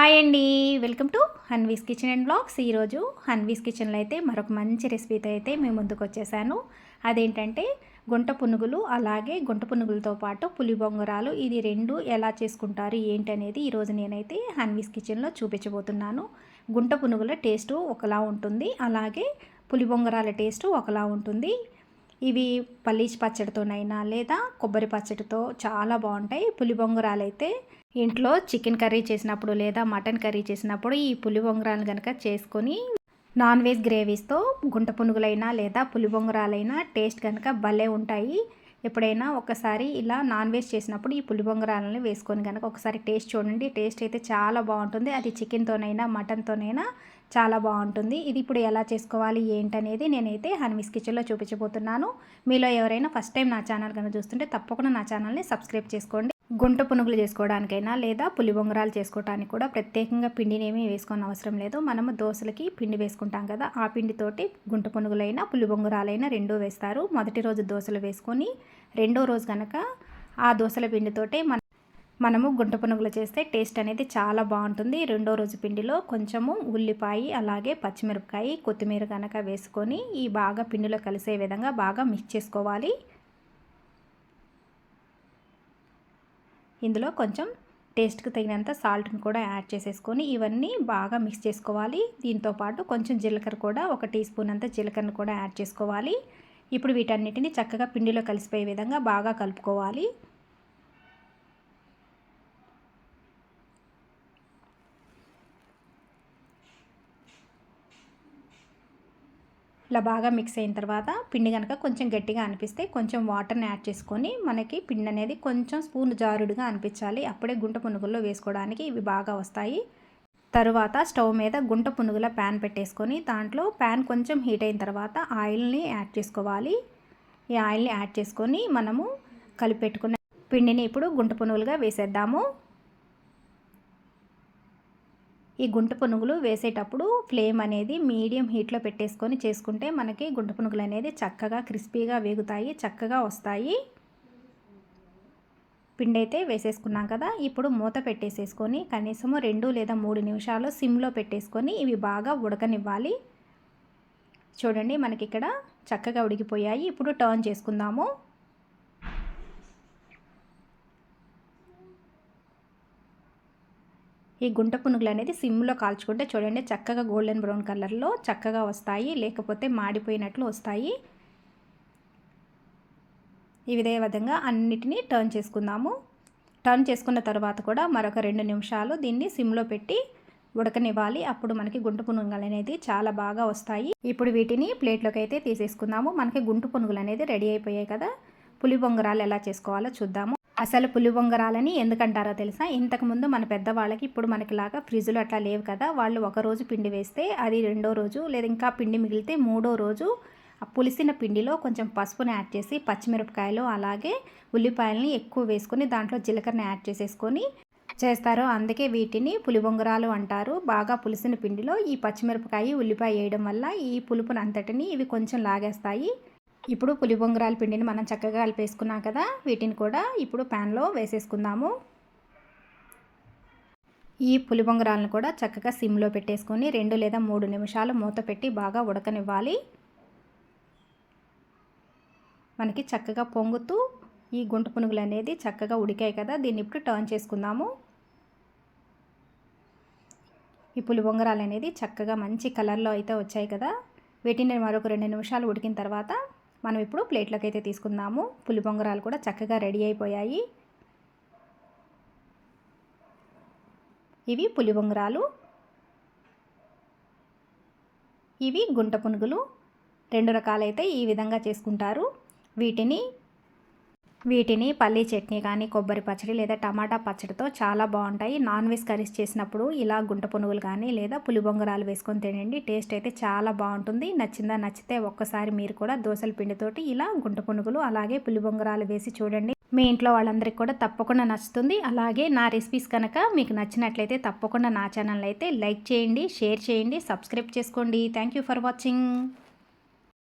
Hi అండి. Welcome to Hanvi's kitchen and blogs. ఈరోజు హన్వీస్ కిచెన్లో అయితే మరొక మంచి రెసిపీతో అయితే మేము ముందుకు వచ్చేసాను. అదేంటంటే గుంట పునుగులు అలాగే గుంట పునుగులతో పాటు పులి బొంగరాలు ఇది రెండు ఎలా చేసుకుంటారు ఏంటి అనేది ఈరోజు నేనైతే హన్వీస్ కిచెన్లో చూపించబోతున్నాను. గుంట పునుగుల టేస్టు ఒకలా ఉంటుంది అలాగే పులి బొంగరాల టేస్టు ఒకలా ఉంటుంది. ఇవి పల్లీస్ పచ్చడితోనైనా లేదా కొబ్బరి పచ్చడితో చాలా బాగుంటాయి. పులి బొంగరాలు అయితే ఇంట్లో చికెన్ కర్రీ చేసినప్పుడు లేదా మటన్ కర్రీ చేసినప్పుడు ఈ పులి బొంగరాలు కనుక చేసుకొని నాన్ వెజ్ గ్రేవీస్తో గుంట పునుగులైనా లేదా పులి బొంగరాలైనా టేస్ట్ కనుక భలే ఉంటాయి. ఎప్పుడైనా ఒకసారి ఇలా నాన్ వెజ్ చేసినప్పుడు ఈ పులి బొంగరాలని వేసుకొని కనుక ఒకసారి టేస్ట్ చూడండి. టేస్ట్ అయితే చాలా బాగుంటుంది. అది చికెన్తోనైనా మటన్తోనైనా చాలా బాగుంటుంది. ఇది ఇప్పుడు ఎలా చేసుకోవాలి ఏంటనేది నేనైతే హన్మిస్ కిచెన్లో చూపించబోతున్నాను. మీలో ఎవరైనా ఫస్ట్ టైం నా ఛానల్ కనుక చూస్తుంటే తప్పకుండా నా ఛానల్ని సబ్స్క్రైబ్ చేసుకోండి. గుంట పునుగులు చేసుకోవడానికైనా లేదా పులి బొంగరాలు చేసుకోవడానికి కూడా ప్రత్యేకంగా పిండిని ఏమీ వేసుకోని అవసరం లేదు. మనము దోశలకి పిండి వేసుకుంటాం కదా ఆ పిండితోటి గుంట పునుగులైనా పులి బొంగరాలైనా రెండూ వేస్తారు. మొదటి రోజు దోశలు వేసుకొని రెండో రోజు కనుక ఆ దోశల పిండితోటే మన మనము గుంట పునుగులు చేస్తే టేస్ట్ అనేది చాలా బాగుంటుంది. రెండో రోజు పిండిలో కొంచెము ఉల్లిపాయ అలాగే పచ్చిమిరపకాయ కొత్తిమీర కనుక వేసుకొని ఈ బాగా పిండిలో కలిసే విధంగా బాగా మిక్స్ చేసుకోవాలి. ఇందులో కొంచెం టేస్ట్కి తగినంత సాల్ట్ని కూడా యాడ్ చేసేసుకొని ఇవన్నీ బాగా మిక్స్ చేసుకోవాలి. దీంతో పాటు కొంచెం జీలకర్ర కూడా ఒక టీ స్పూన్ అంత జీలకర్రను కూడా యాడ్ చేసుకోవాలి. ఇప్పుడు వీటన్నిటిని చక్కగా పిండిలో కలిసిపోయే విధంగా బాగా కలుపుకోవాలి. ఇలా బాగా మిక్స్ అయిన తర్వాత పిండి కనుక కొంచెం గట్టిగా అనిపిస్తే కొంచెం వాటర్ని యాడ్ చేసుకొని మనకి పిండి అనేది కొంచెం స్పూన్ జారుడుగా అనిపించాలి. అప్పుడే గుంట పునుగుల్లో వేసుకోవడానికి ఇవి బాగా వస్తాయి. తరువాత స్టవ్ మీద గుంట పునుగుల ప్యాన్ పెట్టేసుకొని దాంట్లో ప్యాన్ కొంచెం హీట్ అయిన తర్వాత ఆయిల్ని యాడ్ చేసుకోవాలి. ఈ ఆయిల్ని యాడ్ చేసుకొని మనము కలిపెట్టుకున్న పిండిని ఇప్పుడు గుంట పునుగులుగా వేసేద్దాము. ఈ గుంట పునుగులు వేసేటప్పుడు ఫ్లేమ్ అనేది మీడియం హీట్లో పెట్టేసుకొని చేసుకుంటే మనకి గుంట పునుగులు అనేది చక్కగా క్రిస్పీగా వేగుతాయి చక్కగా వస్తాయి. పిండి అయితే వేసేసుకున్నాం కదా ఇప్పుడు మూత పెట్టేసేసుకొని కనీసము రెండు లేదా మూడు నిమిషాలు సిమ్లో పెట్టేసుకొని ఇవి బాగా ఉడకనివ్వాలి. చూడండి మనకి ఇక్కడ చక్కగా ఉడికిపోయాయి. ఇప్పుడు టర్న్ చేసుకుందాము. ఈ గుంట పునుగులు అనేది సిమ్లో కాల్చుకుంటే చూడండి చక్కగా గోల్డెన్ బ్రౌన్ కలర్లో చక్కగా వస్తాయి లేకపోతే మాడిపోయినట్లు వస్తాయి. ఈ విధే విధంగా అన్నిటినీ టర్న్ చేసుకుందాము. టర్న్ చేసుకున్న తర్వాత కూడా మరొక రెండు నిమిషాలు దీన్ని సిమ్లో పెట్టి ఉడకనివ్వాలి. అప్పుడు మనకి గుంట పునుగులు అనేది చాలా బాగా వస్తాయి. ఇప్పుడు వీటిని ప్లేట్లోకి అయితే తీసేసుకుందాము. మనకి గుంటు పునుగులు అనేది రెడీ అయిపోయాయి కదా. పులి బొంగరాలు ఎలా చేసుకోవాలో చూద్దాము. అసలు పులి బొంగరాలని ఎందుకంటారో తెలుసా? ఇంతకుముందు మన పెద్దవాళ్ళకి ఇప్పుడు మనకిలాగా ఫ్రిడ్జ్లు అట్లా లేవు కదా వాళ్ళు ఒక రోజు పిండి వేస్తే అది రెండో రోజు లేదా ఇంకా పిండి మిగిలితే మూడో రోజు పులిసిన పిండిలో కొంచెం పసుపుని యాడ్ చేసి పచ్చిమిరపకాయలు అలాగే ఉల్లిపాయలని ఎక్కువ వేసుకొని దాంట్లో జీలకర్రని యాడ్ చేసేసుకొని చేస్తారు. అందుకే వీటిని పులిబొంగరాలు అంటారు. బాగా పులిసిన పిండిలో ఈ పచ్చిమిరపకాయ ఉల్లిపాయ వేయడం వల్ల ఈ పులుపుని అంతటిని ఇవి కొంచెం లాగేస్తాయి. ఇప్పుడు పులి బొంగరాల పిండిని మనం చక్కగా కలిపేసుకున్నాం కదా వీటిని కూడా ఇప్పుడు ప్యాన్లో వేసేసుకుందాము. ఈ పులి బొంగరాలను కూడా చక్కగా సిమ్లో పెట్టేసుకొని రెండు లేదా మూడు నిమిషాలు మూత పెట్టి బాగా ఉడకనివ్వాలి. మనకి చక్కగా పొంగుతూ ఈ గుంట పునుగులు అనేది చక్కగా ఉడికాయి కదా దీన్ని ఇప్పుడు టర్న్ చేసుకుందాము. ఈ పులి బొంగరాలు అనేది చక్కగా మంచి కలర్లో అయితే వచ్చాయి కదా వీటిని మరొక రెండు నిమిషాలు ఉడికిన తర్వాత మనం ఇప్పుడు ప్లేట్లోకి అయితే తీసుకుందాము. పులి బొంగరాలు కూడా చక్కగా రెడీ అయిపోయాయి. ఇవి పులి బొంగరాలు. ఇవి గుంట పునుగులు. రెండు రకాలైతే ఈ విధంగా చేసుకుంటారు. వీటిని వీటిని పల్లీ చట్నీ కానీ కొబ్బరి పచ్చడి లేదా టమాటా పచ్చడితో చాలా బాగుంటాయి. నాన్ వెజ్ కర్రీస్ చేసినప్పుడు ఇలా గుంట పునుగులు కానీ లేదా పులిబొంగరాలు వేసుకొని తినండి. టేస్ట్ అయితే చాలా బాగుంటుంది. నచ్చిందా నచ్చితే ఒక్కసారి మీరు కూడా దోశల పిండితోటి ఇలా గుంట పునుగులు అలాగే పులిబొంగరాలు వేసి చూడండి. మీ ఇంట్లో వాళ్ళందరికీ కూడా తప్పకుండా నచ్చుతుంది. అలాగే నా రెసిపీస్ కనుక మీకు నచ్చినట్లయితే తప్పకుండా నా ఛానల్ అయితే లైక్ చేయండి షేర్ చేయండి సబ్స్క్రైబ్ చేసుకోండి. Thank for watching.